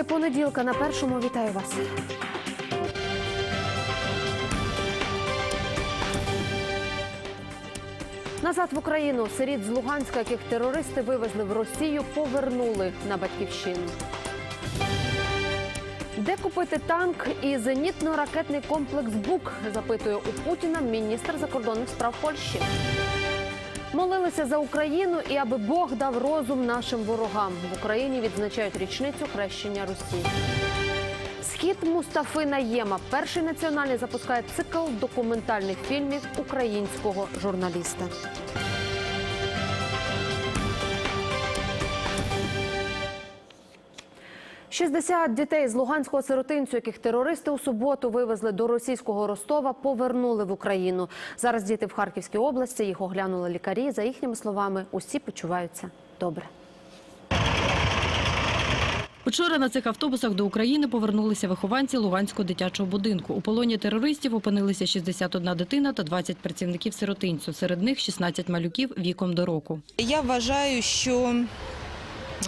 ранки понеділка на першому вітаю вас. Назад в Україну сиріт з Луганська, яких терористи вивезли в Росію, повернули на батьківщину. Де купити танк і зенітно-ракетний комплекс БУК? запитує у Путіна міністр закордонних справ Польщі. Молилися за Україну і аби Бог дав розум нашим ворогам. В Україні відзначають річницю хрещення Русі. Схід Мустафи Наєма перший національний запускає цикл документальних фільмів українського журналіста. – 60 дітей з Луганського сиротинцю, яких терористи у суботу вивезли до російського Ростова, повернули в Україну. Зараз діти в Харківській області їх оглянули лікарі. За їхніми словами, усі почуваються добре. Учора на цих автобусах до України повернулися вихованці Луганського дитячого будинку. У полоні терористів опинилися 61 дитина та 20 працівників сиротинцю. Серед них 16 малюків віком до року. Я вважаю, що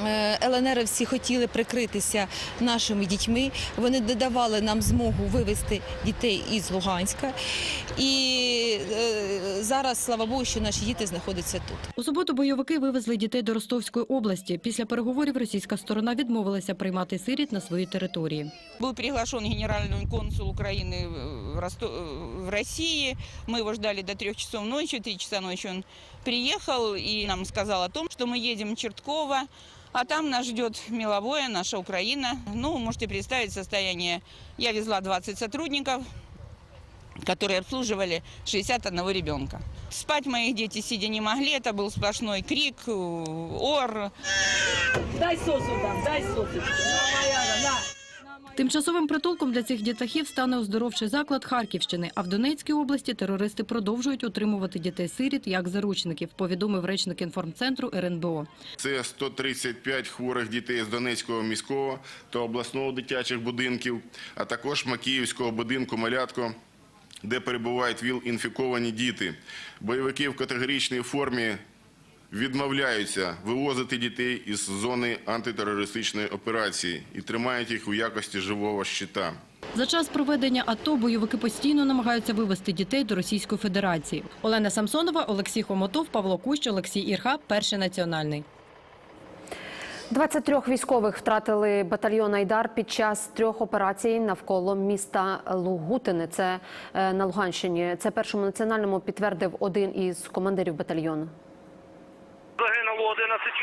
е, ЛНР всі хотіли прикритися нашими дітьми. Вони не давали нам змогу вивезти дітей із Луганська. І е, зараз, слава Богу, що наші діти знаходяться тут. У суботу бойовики вивезли дітей до Ростовської області. Після переговорів російська сторона відмовилася приймати сиріт на своїй території. Был приглашен генеральный консул Украины в Росто- в России. Мы его ждали до трех часов ночи. Три часа ночи он приехал и нам сказал о том, что мы едем в Чертково, А там нас ждет меловое, наша Украина. Ну, можете представить состояние. Я везла 20 сотрудников, которые обслуживали 61 ребенка. Спать моих дети сидя не могли, это был сплошной крик, э, ор, Дай сосу дам, дай сосу. На, моя, на. Тимчасовим притулком для цих дітлахів стане оздоровчий заклад Харківщини. А в Донецькій області терористи продовжують утримувати дітей-сиріт як заручників, повідомив речник інформцентру РНБО. Це 135 хворих дітей з Донецького міського та обласного дитячих будинків, а також Макіївського будинку «Малятко», де перебувають ВІЛ-інфіковані діти. Бойовики в категоричній формі відмовляються вивозити дітей із зони антитерористичної операції і тримають їх у якості живого щита. За час проведення АТО бойовики постійно намагаються вивести дітей до Російської Федерації. Олена Самсонова, Олексій Хомотов, Павло Кущ, Олексій Ірха, Перший національний. 23 військових втратили батальйон Айдар під час трьох операцій навколо міста Лугутини. Це е, на Луганщині. Це першому національному підтвердив один із командирів батальйону.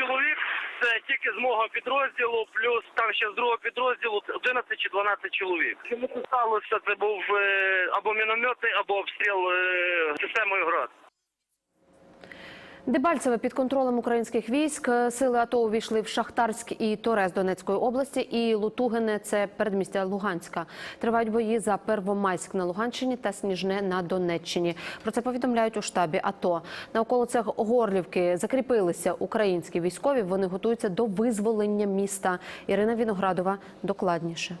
Загинуло 11 чоловік. Це тільки з мого підрозділу, плюс там ще з другого підрозділу 11 чи 12 чоловік. Чому це сталося? Це був е, або мінометний, або обстріл е, системою ГРАД. Дебальцеве під контролем українських військ. Сили АТО увійшли в Шахтарськ і Торез Донецької області. І Лутугине це передмістя Луганська. Тривають бої за Первомайськ на Луганщині та Сніжне на Донеччині. Про це повідомляють у штабі АТО. На околицях Горлівки закріпилися українські військові. Вони готуються до визволення міста. Ірина Віноградова докладніше.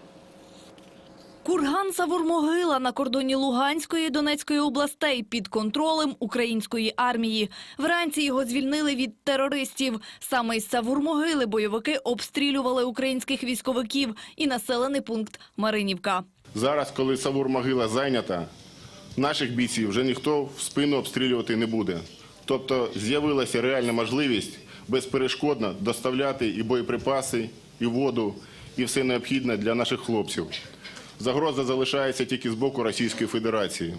Курган Савурмогила на кордоні Луганської і Донецької областей під контролем української армії. Вранці його звільнили від терористів. Саме із Савурмогили бойовики обстрілювали українських військовиків і населений пункт Маринівка. Зараз, коли Савур-могила зайнята, наших бійців вже ніхто в спину обстрілювати не буде. Тобто з'явилася реальна можливість безперешкодно доставляти і боєприпаси, і воду, і все необхідне для наших хлопців. Загроза залишається тільки з боку Російської Федерації.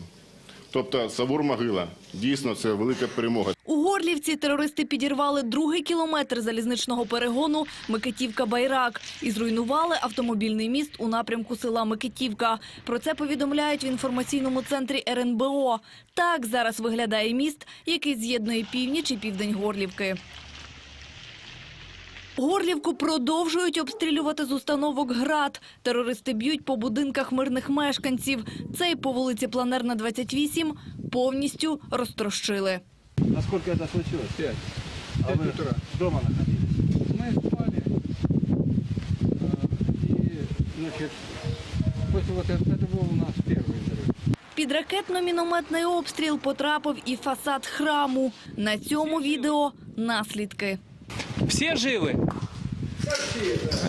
Тобто Савур-могила дійсно це велика перемога. У Горлівці терористи підірвали другий кілометр залізничного перегону Микитівка-Байрак і зруйнували автомобільний міст у напрямку села Микитівка. Про це повідомляють в інформаційному центрі РНБО. Так зараз виглядає міст, який з'єднує північ і південь Горлівки. Горлівку продовжують обстрілювати з установок «Град». Терористи б'ють по будинках мирних мешканців. Цей по вулиці Планерна, 28 повністю розтрощили. Насколько это случилось? Пять. А вы дома находились? Мы спали. А, И, значит, после вот этого, это был у нас первый взрыв. Під ракетно-мінометний обстріл потрапив і фасад храму. На цьому відео наслідки. Все живы?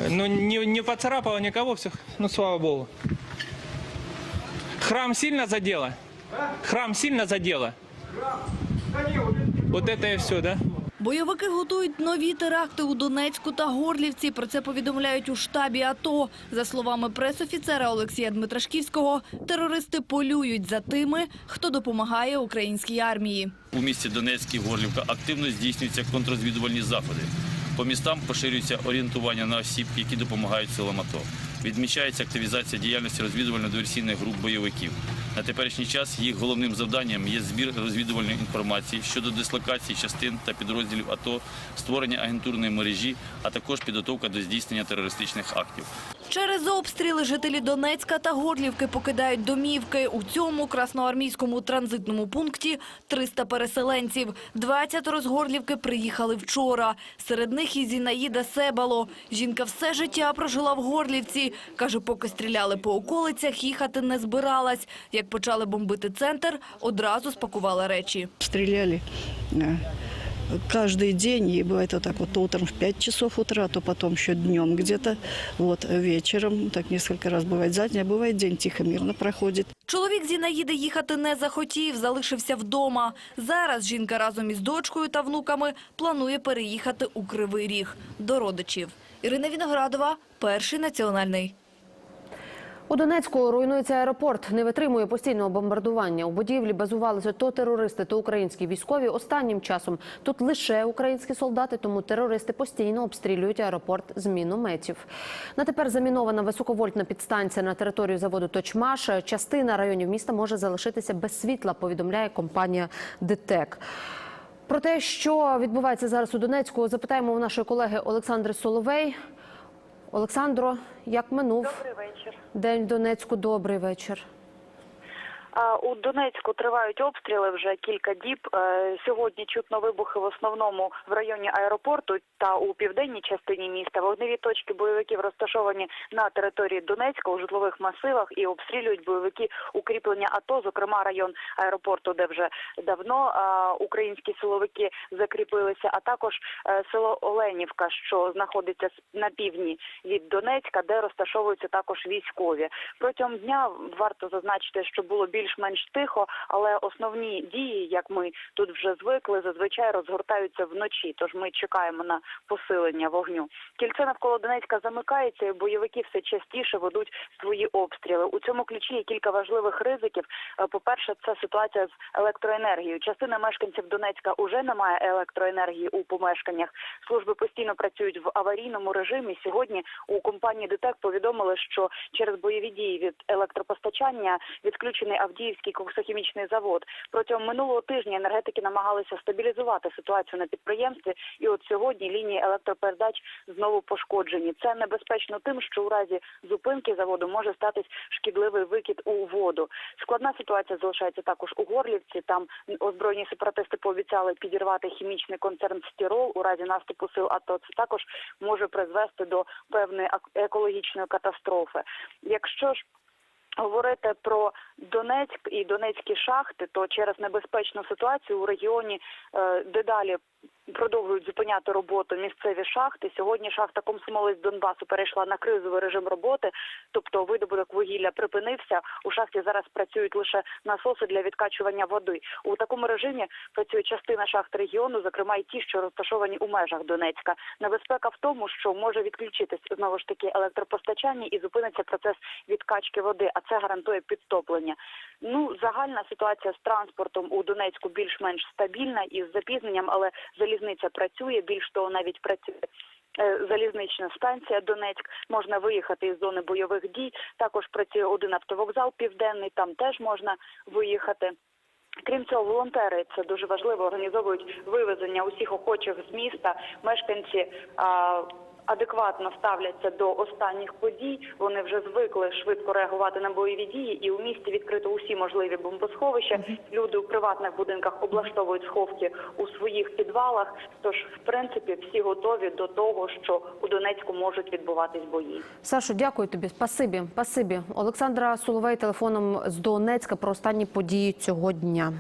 Ну, не, не поцарапало никого, все, ну, слава богу. Храм сильно задело? Храм сильно задело? Вот это и все, да? Бойовики готують нові теракти у Донецьку та Горлівці. Про це повідомляють у штабі АТО. За словами пресофіцера Олексія Дмитрашківського, терористи полюють за тими, хто допомагає українській армії. У місті Донецьк і Горлівка активно здійснюються контррозвідувальні заходи. По містам поширюється орієнтування на осіб, які допомагають силам АТО. Відмічається активізація діяльності розвідувально-диверсійних груп бойовиків. На теперішній час їх головним завданням є збір розвідувальної інформації щодо дислокації частин та підрозділів АТО, створення агентурної мережі, а також підготовка до здійснення терористичних актів. Через обстріли жителі Донецька та Горлівки покидають домівки. У цьому красноармійському транзитному пункті 300 переселенців. 20 з Горлівки приїхали вчора. Серед них і Зінаїда Себало. Жінка все життя прожила в Горлівці. Каже, поки стріляли по околицях, їхати не збиралась. Як почали бомбити центр, одразу спакувала речі. Стреляли э, каждый день, и бывает вот так вот, то утром в 5 часов утра, то потом еще днем где-то, вот вечером, так несколько раз бывает за день, а бывает день тихо, мирно проходит. Чоловік Зінаїди їхати не захотів, залишився вдома. Зараз жінка разом із дочкою та внуками планує переїхати у Кривий Ріг до родичів. Ірина Віноградова, Перший національний. У Донецьку руйнується аеропорт, не витримує постійного бомбардування. У будівлі базувалися то терористи, то українські військові. Останнім часом тут лише українські солдати, тому терористи постійно обстрілюють аеропорт з мінометів. На тепер замінована високовольтна підстанція на територію заводу Точмаш. Частина районів міста може залишитися без світла, повідомляє компанія ДТЕК. Про те, що відбувається зараз у Донецьку, запитаємо у нашої колеги Олександри Соловей. Олександро, як минув Добрий вечір. день в Донецьку? Добрий вечір. У Донецьку тривають обстріли вже кілька діб. Е, Сьогодні чутно вибухи в основному в районі аеропорту та у південній частині міста. Вогневі точки бойовиків розташовані на території Донецька у житлових масивах і обстрілюють бойовики укріплення АТО, зокрема район аеропорту, де вже давно українські силовики закріпилися, а також е, село Оленівка, що знаходиться на півдні від Донецька, де розташовуються також військові. Протягом дня варто зазначити, що було більш-менш тихо, але основні дії, як ми тут вже звикли, зазвичай розгортаються вночі. Тож ми чекаємо на посилення вогню. Кільце навколо Донецька замикається, і бойовики все частіше ведуть свої обстріли. У цьому ключі є кілька важливих ризиків. Е, По-перше, це ситуація з електроенергією. Частина мешканців Донецька уже не має електроенергії у помешканнях. Служби постійно працюють в аварійному режимі. Сьогодні у компанії ДТЕК повідомили, що через бойові дії від електропостачання відключений Авдіївський коксохімічний завод. Протягом минулого тижня енергетики намагалися стабілізувати ситуацію на підприємстві, і от сьогодні лінії електропередач знову пошкоджені. Це небезпечно тим, що у разі зупинки заводу може статись шкідливий викид у воду. Складна ситуація залишається також у Горлівці. Там озброєні сепаратисти пообіцяли підірвати хімічний концерн Стірол у разі наступу сил АТО. Це також може призвести до певної екологічної катастрофи. Якщо ж Говорити про Донецьк і Донецькі шахти, то через небезпечну ситуацію у регіоні е, дедалі продовжують зупиняти роботу місцеві шахти. Сьогодні шахта Комсомолець Донбасу перейшла на кризовий режим роботи, тобто видобуток вугілля припинився. У шахті зараз працюють лише насоси для відкачування води. У такому режимі працює частина шахт регіону, зокрема і ті, що розташовані у межах Донецька. Небезпека в тому, що може відключитись знову ж таки електропостачання і зупиниться процес відкачки води, а це гарантує підтоплення. Ну загальна ситуація з транспортом у Донецьку більш-менш стабільна і з запізненням, але залізниця працює. Більш того, навіть працює. е, Залізнична станція Донецьк можна виїхати із зони бойових дій. Також працює один автовокзал південний. Там теж можна виїхати. Крім цього, волонтери це дуже важливо. Організовують вивезення усіх охочих з міста. Мешканці а, адекватно ставляться до останніх подій. Вони вже звикли швидко реагувати на бойові дії, і у місті відкрито усі можливі бомбосховища. Люди у приватних будинках облаштовують сховки у своїх підвалах. Тож, в принципі, всі готові до того, що у Донецьку можуть відбуватись бої. Сашо, дякую тобі. Спасибі. Спасибі. Олександра Соловей телефоном з Донецька про останні події цього дня.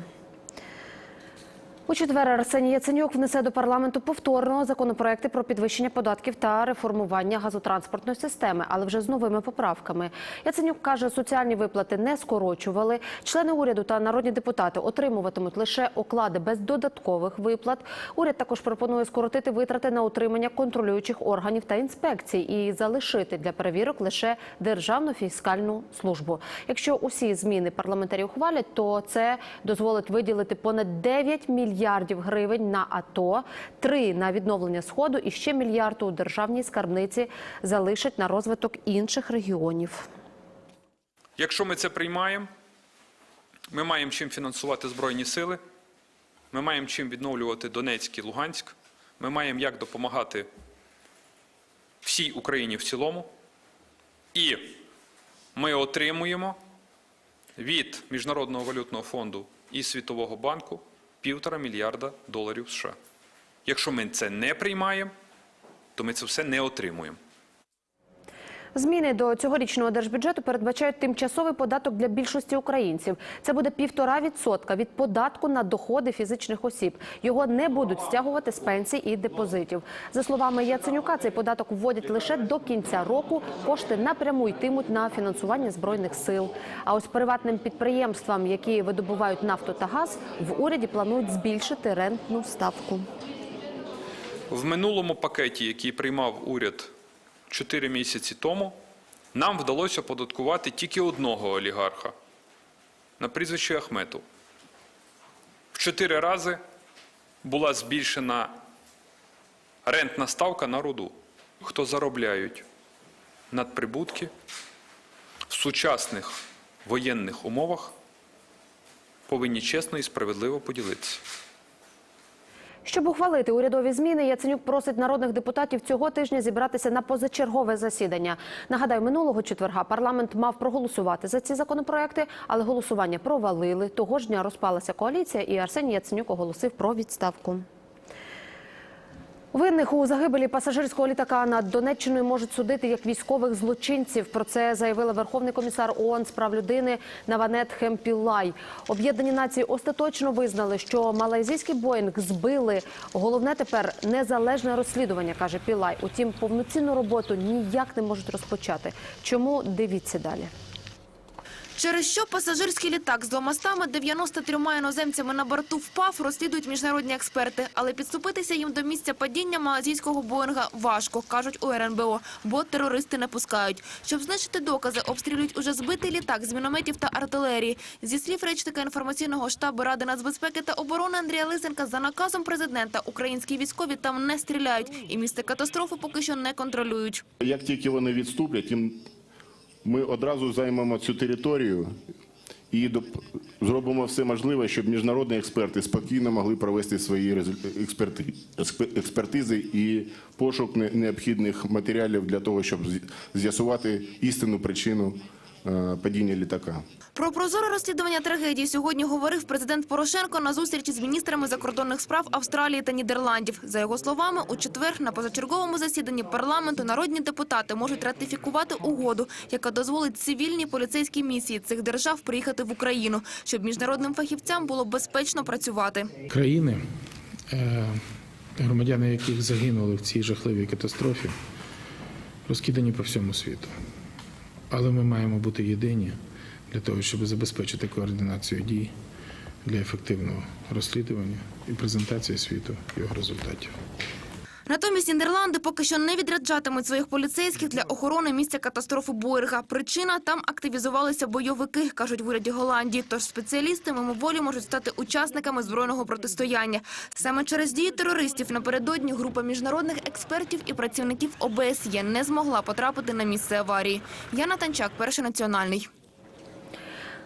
У четвер Арсеній Яценюк внесе до парламенту повторно законопроекти про підвищення податків та реформування газотранспортної системи, але вже з новими поправками. Яценюк каже, соціальні виплати не скорочували. Члени уряду та народні депутати отримуватимуть лише оклади без додаткових виплат. Уряд також пропонує скоротити витрати на утримання контролюючих органів та інспекцій і залишити для перевірок лише Державну фіскальну службу. Якщо усі зміни парламентарі ухвалять, то це дозволить виділити понад 9 мільярдів гривень на АТО, 3 на відновлення сходу і ще мільярд у державній скарбниці залишать на розвиток інших регіонів. Якщо ми це приймаємо, ми маємо чим фінансувати Збройні сили, ми маємо чим відновлювати Донецьк і Луганськ, ми маємо як допомагати всій Україні в цілому. І ми отримуємо від Міжнародного валютного фонду і Світового банку півтора мільярда доларів США. Якщо ми це не приймаємо, то ми це все не отримуємо. Зміни до цьогорічного держбюджету передбачають тимчасовий податок для більшості українців. Це буде півтора відсотка від податку на доходи фізичних осіб. Його не будуть стягувати з пенсій і депозитів. За словами Яценюка, цей податок вводять лише до кінця року. Кошти напряму йтимуть на фінансування збройних сил. А ось приватним підприємствам, які видобувають нафту та газ, в уряді планують збільшити рентну ставку. В минулому пакеті, який приймав уряд 4 місяці тому, нам вдалося оподаткувати тільки одного олігарха на прізвище Ахметов. В 4 рази була збільшена рентна ставка на руду. Хто заробляють надприбутки в сучасних воєнних умовах, повинні чесно і справедливо поділитися. Щоб ухвалити урядові зміни, Яценюк просить народних депутатів цього тижня зібратися на позачергове засідання. Нагадаю, минулого четверга парламент мав проголосувати за ці законопроекти, але голосування провалили. Того ж дня розпалася коаліція, і Арсеній Яценюк оголосив про відставку. Винних у загибелі пасажирського літака над Донеччиною можуть судити як військових злочинців. Про це заявила Верховний комісар ООН з прав людини Наванет Хемпілай. Об'єднані нації остаточно визнали, що малайзійський Боїнг збили. Головне тепер незалежне розслідування, каже Пілай. Утім, повноцінну роботу ніяк не можуть розпочати. Чому дивіться далі? Через що пасажирський літак з 293 іноземцями на борту впав, розслідують міжнародні експерти. Але підступитися їм до місця падіння малазійського Боїнга важко, кажуть у РНБО, бо терористи не пускають. Щоб знищити докази, обстрілюють уже збитий літак з мінометів та артилерії. Зі слів речника інформаційного штабу Ради нацбезпеки та оборони Андрія Лисенка, за наказом президента українські військові там не стріляють. І місце катастрофи поки що не контролюють. Як тільки вони відступлять, їм ми одразу займемо цю територію і зробимо все можливе, щоб міжнародні експерти спокійно могли провести свої експертизи і пошук необхідних матеріалів для того, щоб з'ясувати істинну причину падіння літака. Про прозоре розслідування трагедії сьогодні говорив президент Порошенко на зустрічі з міністрами закордонних справ Австралії та Нідерландів. За його словами, у четвер на позачерговому засіданні парламенту народні депутати можуть ратифікувати угоду, яка дозволить цивільній поліцейській місії цих держав приїхати в Україну, щоб міжнародним фахівцям було безпечно працювати. країни, е, громадяни яких загинули в цій жахливій катастрофі, розкидані по всьому світу. Але ми маємо бути єдині для того, щоб забезпечити координацію дій для ефективного розслідування і презентації світу його результатів. Натомість Нідерланди поки що не відряджатимуть своїх поліцейських для охорони місця катастрофи Боїнга. Причина – там активізувалися бойовики, кажуть в уряді Голландії. Тож спеціалісти мимоволі можуть стати учасниками збройного протистояння. Саме через дії терористів напередодні група міжнародних експертів і працівників ОБСЄ не змогла потрапити на місце аварії. Яна Танчак, перший національний.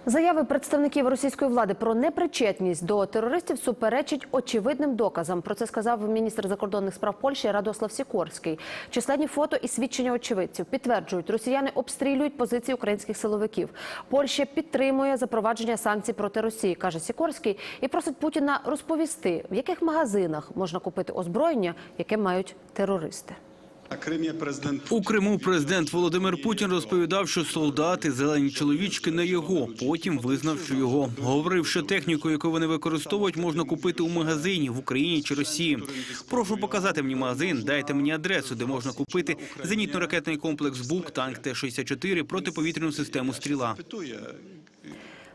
Заяви представників російської влади про непричетність до терористів суперечить очевидним доказам. Про це сказав міністр закордонних справ Польщі Радослав Сікорський. Численні фото і свідчення очевидців підтверджують, росіяни обстрілюють позиції українських силовиків. Польща підтримує запровадження санкцій проти Росії, каже Сікорський, і просить Путіна розповісти, в яких магазинах можна купити озброєння, яке мають терористи. У Криму президент Володимир Путін розповідав, що солдати, зелені чоловічки не його. Потім визнав, що його говорив, що техніку, яку вони використовують, можна купити у магазині в Україні чи Росії. Прошу показати мені магазин, дайте мені адресу, де можна купити зенітно-ракетний комплекс БУК, танк Т-64, протиповітряну систему Стріла.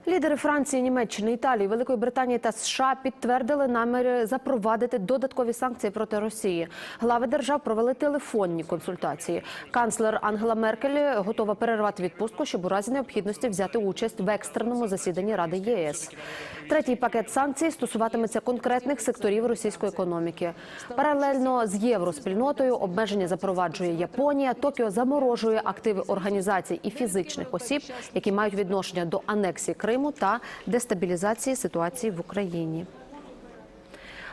Лідери Франції, Німеччини, Італії, Великої Британії та США підтвердили наміри запровадити додаткові санкції проти Росії. Глави держав провели телефонні консультації. Канцлер Ангела Меркель готова перервати відпустку, щоб у разі необхідності взяти участь в екстреному засіданні Ради ЄС. Третій пакет санкцій стосуватиметься конкретних секторів російської економіки. Паралельно з євроспільнотою обмеження запроваджує Японія. Токіо заморожує активи організацій і фізичних осіб, які мають відношення до анексії Криму та дестабілізації ситуації в Україні.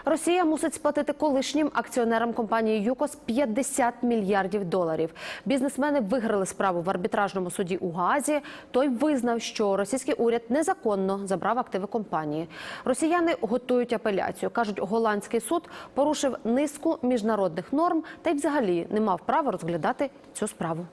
Росія мусить сплатити колишнім акціонерам компанії ЮКОС 50 мільярдів доларів. Бізнесмени виграли справу в арбітражному суді у Гаазі. Той визнав, що російський уряд незаконно забрав активи компанії. Росіяни готують апеляцію. кажуть, голландський суд порушив низку міжнародних норм та й взагалі не мав права розглядати цю справу.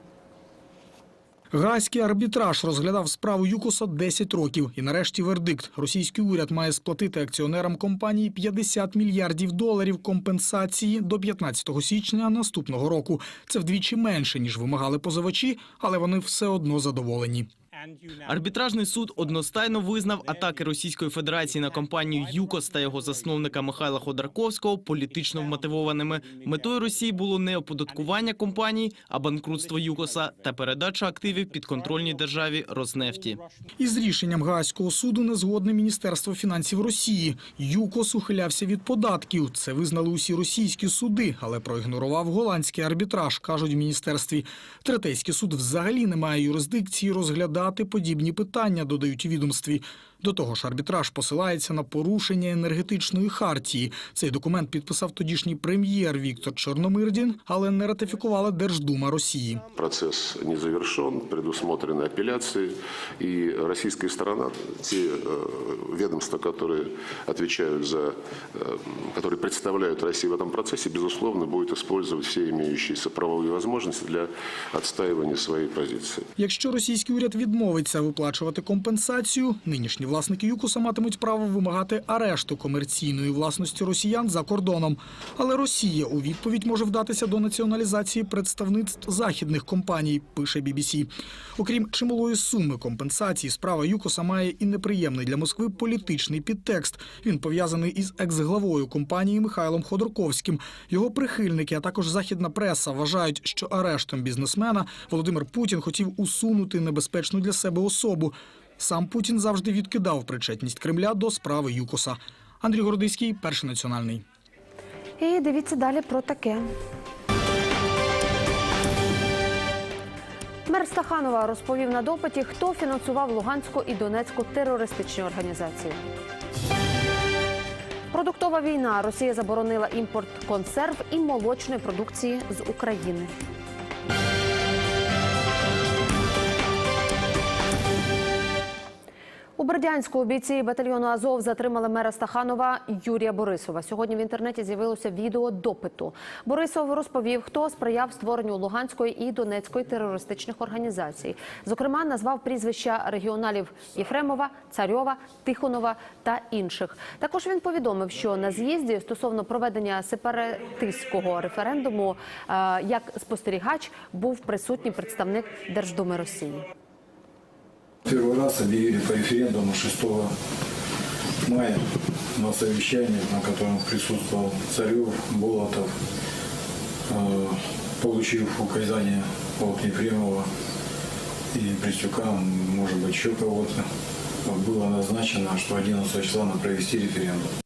Гаазький арбітраж розглядав справу ЮКОСа 10 років. І нарешті вердикт. Російський уряд має сплатити акціонерам компанії 50 мільярдів доларів компенсації до 15 січня наступного року. Це вдвічі менше, ніж вимагали позивачі, але вони все одно задоволені. Арбітражний суд одностайно визнав атаки Російської Федерації на компанію ЮКОС та його засновника Михайла Ходорковського політично вмотивованими. Метою Росії було не оподаткування компаній, а банкрутство ЮКОСа та передача активів підконтрольній державі Роснефті. Із рішенням Гаазького суду не згодне Міністерство фінансів Росії. ЮКОС ухилявся від податків. Це визнали усі російські суди, але проігнорував голландський арбітраж, кажуть в міністерстві. Третейський суд взагалі не має юрисдикції розглядати подібні питання, додають у відомстві. До того ж, арбітраж посилається на порушення енергетичної хартії. Цей документ підписав тодішній прем'єр Віктор Чорномирдін, але не ратифікувала Держдума Росії. Процесс не завершен, предусмотрены апелляции, и российская сторона, те э, ведомства, которые отвечают за, э, которые представляют Россию в этом процессе, безусловно, будет использовать все имеющиеся правовые возможности для отстаивания своей позиции. Якщо російський уряд відмовиться виплачувати компенсацію, нинішні власники ЮКОСа матимуть право вимагати арешту комерційної власності росіян за кордоном. Але Росія у відповідь може вдатися до націоналізації представництв західних компаній, пише BBC. Окрім чималої суми компенсації, справа ЮКОСа має і неприємний для Москви політичний підтекст. Він пов'язаний із екс-главою компанії Михайлом Ходорковським. Його прихильники, а також західна преса вважають, що арештом бізнесмена Володимир Путін хотів усунути небезпечну для себе особу. Сам Путін завжди відкидав причетність Кремля до справи ЮКОСа. Андрій Городиський, перший національний. І дивіться далі про таке. Мер Стаханова розповів на допиті, хто фінансував Луганську і Донецьку терористичні організації. Продуктова війна. Росія заборонила імпорт консерв і молочної продукції з України. У Бердянську бійці батальйону Азов затримали мера Стаханова Юрія Борисова. Сьогодні в інтернеті з'явилося відео допиту. Борисов розповів, хто сприяв створенню Луганської і Донецької терористичних організацій. Зокрема, назвав прізвища регіоналів Єфремова, Царьова, Тихонова та інших. Також він повідомив, що на з'їзді стосовно проведення сепаратистського референдуму е, як спостерігач був присутній представник Держдуми Росії. Первый раз объявили по референдуму 6 мая на совещании, на котором присутствовал Царев, Болотов, э, получив указание от Ефремова и Пристюка, может быть, еще кого-то, было назначено, что 11 числа надо провести референдум.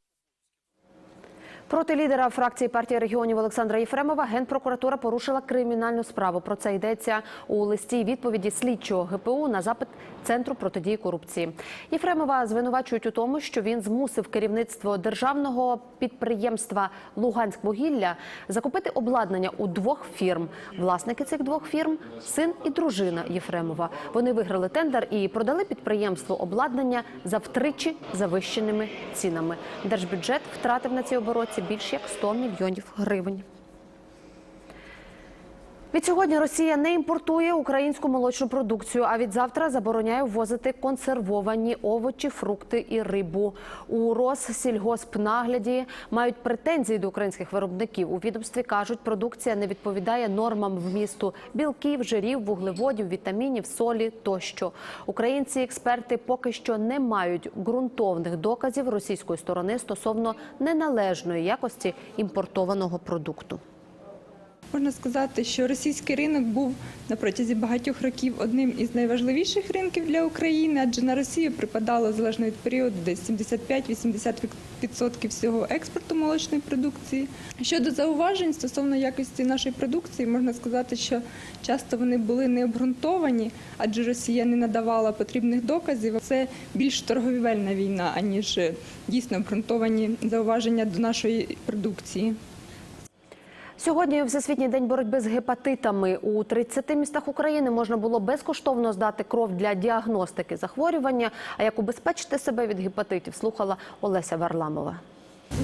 Проти лідера фракції партії регіонів Олександра Єфремова генпрокуратура порушила кримінальну справу. Про це йдеться у листі відповіді слідчого ГПУ на запит Центру протидії корупції. Єфремова звинувачують у тому, що він змусив керівництво державного підприємства Луганськвугілля закупити обладнання у двох фірм. Власники цих двох фірм син і дружина Єфремова. Вони виграли тендер і продали підприємству обладнання за втричі завищеними цінами. Держбюджет втратив на цій обороті більш як 100 мільйонів гривень. Відсьогодні Росія не імпортує українську молочну продукцію, а від завтра забороняє ввозити консервовані овочі, фрукти і рибу. У Россільгоспнагляді мають претензії до українських виробників. У відомстві кажуть, продукція не відповідає нормам вмісту білків, жирів, вуглеводів, вітамінів, солі тощо. Українці, експерти поки що не мають ґрунтовних доказів російської сторони стосовно неналежної якості імпортованого продукту. Можна сказати, що російський ринок був на протязі багатьох років одним із найважливіших ринків для України, адже на Росію припадало залежно від періоду десь 75-80% всього експорту молочної продукції. Щодо зауважень стосовно якості нашої продукції, можна сказати, що часто вони були не обґрунтовані, адже Росія не надавала потрібних доказів. Це більш торговельна війна, аніж дійсно обґрунтовані зауваження до нашої продукції. Сьогодні Всесвітній день боротьби з гепатитами. У 30 містах України можна було безкоштовно здати кров для діагностики захворювання. А як убезпечити себе від гепатитів, слухала Олеся Варламова.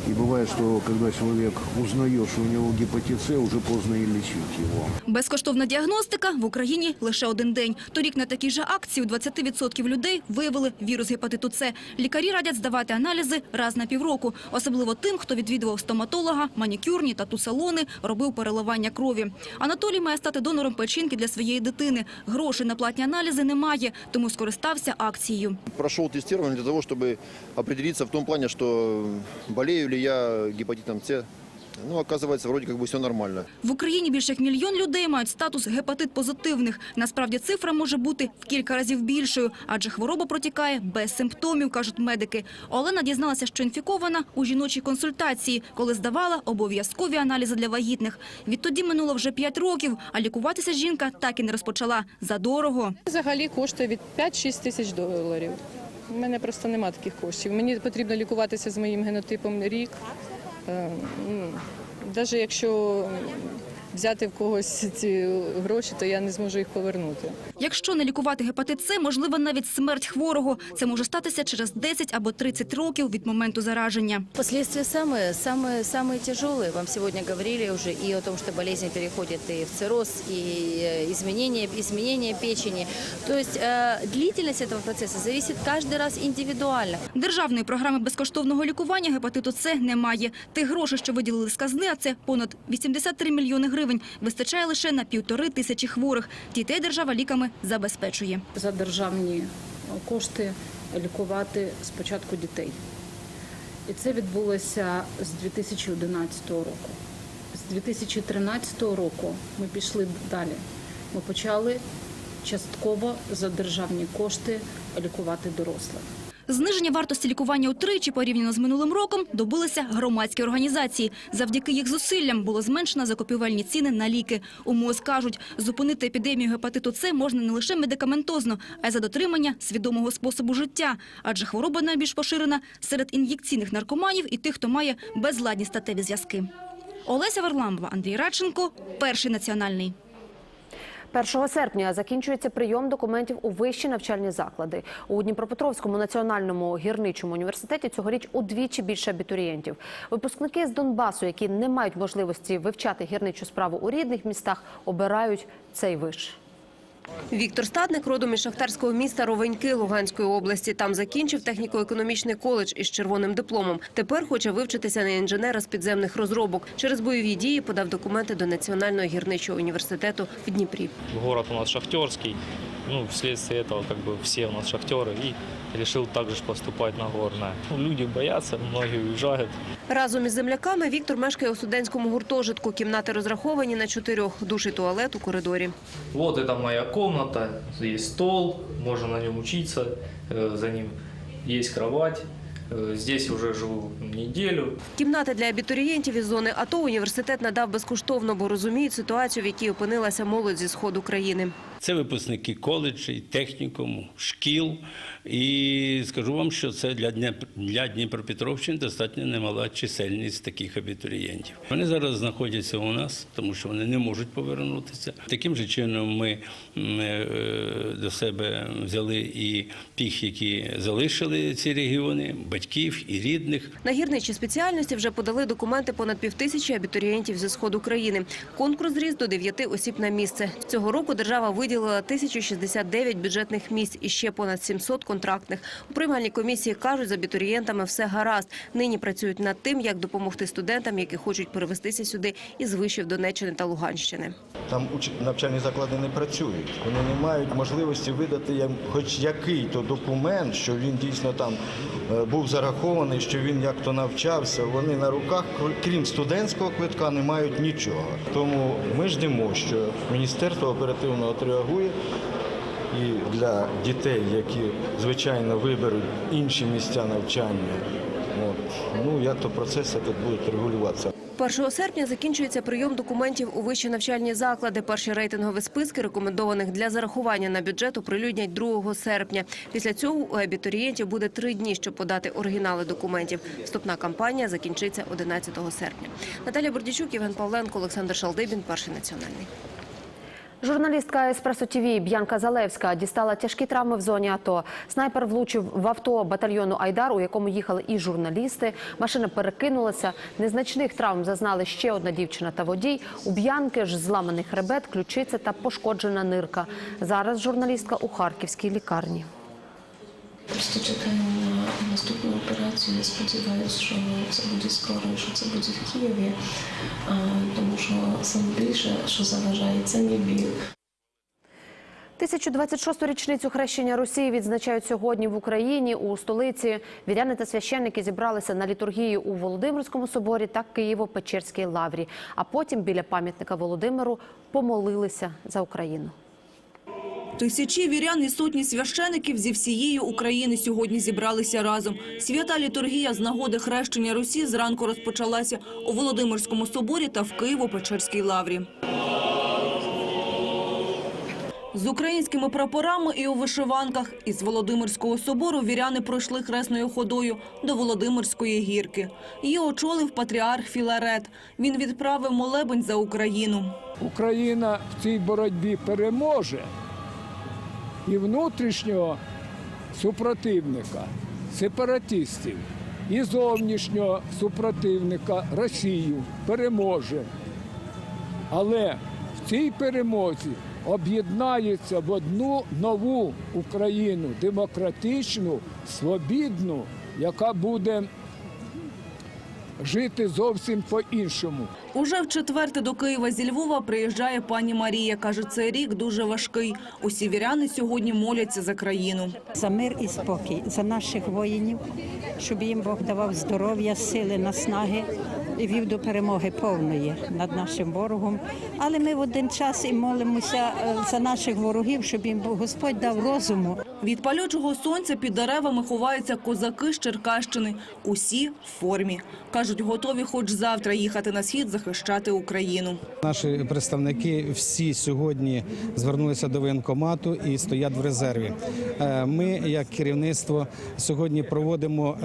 И бывает, что когда человек узнает, что у него гепатит С, уже поздно и лечить его. Безкоштовна діагностика в Україні лише один день. Торік на такій же акції у 20% людей виявили вірус гепатиту С. Лікарі радять здавати аналізи раз на півроку. Особливо тим, хто відвідував стоматолога, манікюрні, тату-салони, робив переливання крові. Анатолій має стати донором печінки для своєї дитини. Грошей на платні аналізи немає, тому скористався акцією. прошел тестирование для того, чтобы определиться в том плане, что болею ли я гепатитом С. Ну, оказывается, вроде как бы все нормально. В Україні більше як мільйон людей мають статус гепатит-позитивних. Насправді цифра може бути в кілька разів більшою, адже хвороба протікає без симптомів, кажуть медики. Олена дізналася, що інфікована у жіночій консультації, коли здавала обов'язкові аналізи для вагітних. Відтоді минуло вже 5 років, а лікуватися жінка так і не розпочала. Задорого. Взагалі коштує від 5-6 тисяч доларів. У мене просто нема таких коштів. Мені потрібно лікуватися з моїм генотипом рік. Навіть якщо взяти в когось ці гроші, то я не зможу їх повернути. Якщо не лікувати гепатит С, можлива навіть смерть хворого. Це може статися через 10 або 30 років від моменту зараження. Последствия самые, самые, самые тяжелые. Вам сегодня говорили уже и о том, что болезнь переходит и в цирроз, и э, изменение, изменение печени. То есть э, длительность этого процесса зависит каждый раз индивидуально. Державної програми безкоштовного лікування гепатиту С немає. Тих грошей, що виділили з казни, а це понад 83 мільйони гривень, вистачає лише на півтори тисячі хворих. Дітей держава ліками забезпечує. за державні кошти лікувати спочатку дітей. І це відбулося з 2011 року. З 2013 року ми пішли далі. Ми почали частково за державні кошти лікувати дорослих. Зниження вартості лікування утричі порівняно з минулим роком добилися громадські організації. Завдяки їх зусиллям було зменшено закупівельні ціни на ліки. У МОЗ кажуть, зупинити епідемію гепатиту С можна не лише медикаментозно, а й за дотримання свідомого способу життя. Адже хвороба найбільш поширена серед ін'єкційних наркоманів і тих, хто має безладні статеві зв'язки. Олеся Варламова, Андрій Радченко, перший національний. 1 серпня закінчується прийом документів у вищі навчальні заклади. У Дніпропетровському національному гірничому університеті цьогоріч удвічі більше абітурієнтів. Випускники з Донбасу, які не мають можливості вивчати гірничу справу у рідних містах, обирають цей виш. Віктор Стадник родом із шахтарського міста Ровеньки Луганської області. Там закінчив техніко-економічний коледж із червоним дипломом. Тепер хоче вивчитися на інженера з підземних розробок. Через бойові дії подав документи до Національного гірничого університету в Дніпрі. Город у нас шахтерский, ну, вследствие этого как бы все у нас шахтеры, и решил также ж поступать на горное. Ну, люди боятся, многие уезжают. Разом із земляками Віктор мешкає у студентському гуртожитку. Кімнати розраховані на чотирьох. Душ і туалет у коридорі. Вот это моя комната, есть стол, можно на нем учиться, э, за ним есть кровать. Э, Здесь уже живу неделю. Кімнати для абітурієнтів із зони АТО університет надав безкоштовно, бо розуміють ситуацію, в якій опинилася молодь зі сходу країни. Це випускники коледжів, технікуму, шкіл. І скажу вам, що це для, для Дніпропетровщини достатньо немала чисельність таких абітурієнтів. Вони зараз знаходяться у нас, тому що вони не можуть повернутися. Таким же чином ми е, до себе взяли і тих, які залишили ці регіони, батьків і рідних. На гірничі спеціальності вже подали документи понад півтисячі абітурієнтів зі сходу країни. Конкурс зріс до дев'яти осіб на місце. Цього року держава виділила 1069 бюджетних місць і ще понад 700 контрактних. У приймальній комісії кажуть, з абітурієнтами все гаразд. Нині працюють над тим, як допомогти студентам, які хочуть перевестися сюди із вишів Донеччини та Луганщини. Там навчальні заклади не працюють. Вони не мають можливості видати хоч який-то документ, що він дійсно там е, був зарахований, що він як то навчався. Вони на руках, крім студентського квитка, не мають нічого. Тому ми ждемо, що міністерство оперативно отреагує. І для дітей, які звичайно виберуть інші місця навчання, от, ну як то процеси тут будуть регулюватися. 1 серпня закінчується прийом документів у вищі навчальні заклади. Перші рейтингові списки рекомендованих для зарахування на бюджет оприлюднять 2 серпня. Після цього у абітурієнтів буде три дні, щоб подати оригінали документів. Вступна кампанія закінчиться 11 серпня. Наталя Бордічук, Євген Павленко, Олександр Шалдибін, перший національний. Журналістка Еспресо ТВ Б'янка Залевська дістала тяжкі травми в зоні АТО. Снайпер влучив в авто батальйону Айдар, у якому їхали і журналісти. Машина перекинулася. Незначних травм зазнали ще одна дівчина та водій. У Б'янки ж зламаний хребет, ключиця та пошкоджена нирка. Зараз журналістка у харківській лікарні. Просто чекаю на наступну операцію. Я сподіваюся, що це буде скоро, що це буде в Києві, тому що саме більше, що заважає, це мій біль. 1026-ту річницю хрещення Росії відзначають сьогодні в Україні. У столиці віряни та священники зібралися на літургію у Володимирському соборі та Києво-Печерській лаврі. А потім біля пам'ятника Володимиру помолилися за Україну. Тисячі вірян і сотні священиків зі всієї України сьогодні зібралися разом. Свята літургія з нагоди хрещення Русі зранку розпочалася у Володимирському соборі та в Києво-Печерській лаврі. З українськими прапорами і у вишиванках із Володимирського собору віряни пройшли хресною ходою до Володимирської гірки. Її очолив патріарх Філарет. Він відправив молебень за Україну. Україна в цій боротьбі переможе і внутрішнього супротивника, сепаратистів, і зовнішнього супротивника Росію переможе. Але в цій перемозі об'єднається в одну нову Україну, демократичну, свобідну, яка буде жити зовсім по-іншому. Уже в четверте до Києва зі Львова приїжджає пані Марія. Каже, цей рік дуже важкий. Усі віряни сьогодні моляться за країну. За мир і спокій, за наших воїнів, щоб їм Бог давав здоров'я, сили, наснаги вів до перемоги повної над нашим ворогом. Але ми в один час і молимося е, за наших ворогів, щоб їм Господь дав розуму. Від палючого сонця під деревами ховаються козаки з Черкащини. Усі в формі. Кажуть, готові хоч завтра їхати на схід захищати Україну. Наші представники всі сьогодні звернулися до воєнкомату і стоять в резерві. Е, Ми, як керівництво, сьогодні проводимо.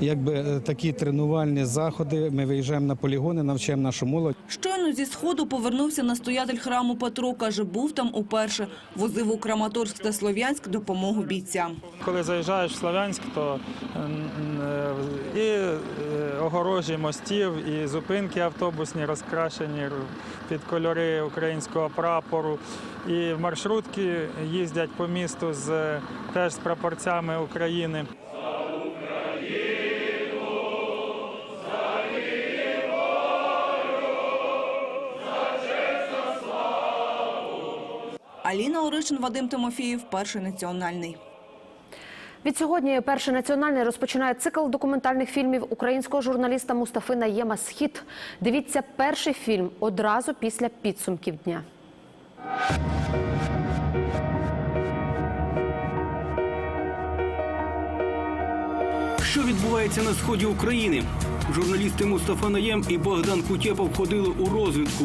Якби е, такі тренувальні заходи, ми виїжджаємо на полігони, навчаємо нашу молодь. Щойно зі сходу повернувся настоятель храму Петро. Каже, був там уперше. Возив у Краматорськ та Слов'янськ допомогу бійцям. Коли заїжджаєш в Слов'янськ, то і е, огорожі мостів, і зупинки автобусні розкрашені під кольори українського прапору. І маршрутки їздять по місту з теж з прапорцями України. Аліна Оришин, Вадим Тимофіїв, перший національний. Від сьогодні перший національний розпочинає цикл документальних фільмів українського журналіста Мустафи Наєма Схід. Дивіться перший фільм одразу після підсумків дня. Що відбувається на сході України? Журналісти Мустафа Наєм і Богдан Кутєпов ходили у розвідку,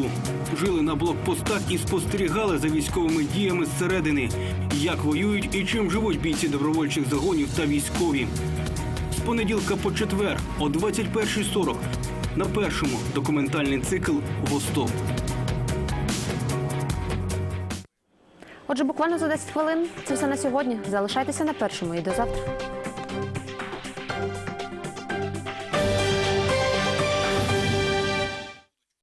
жили на блокпостах і спостерігали за військовими діями зсередини, як воюють і чим живуть бійці добровольчих загонів та військові. З понеділка по четвер о 21.40 на першому документальний цикл Восток. Отже, буквально за 10 хвилин це все на сьогодні. Залишайтеся на першому і до завтра.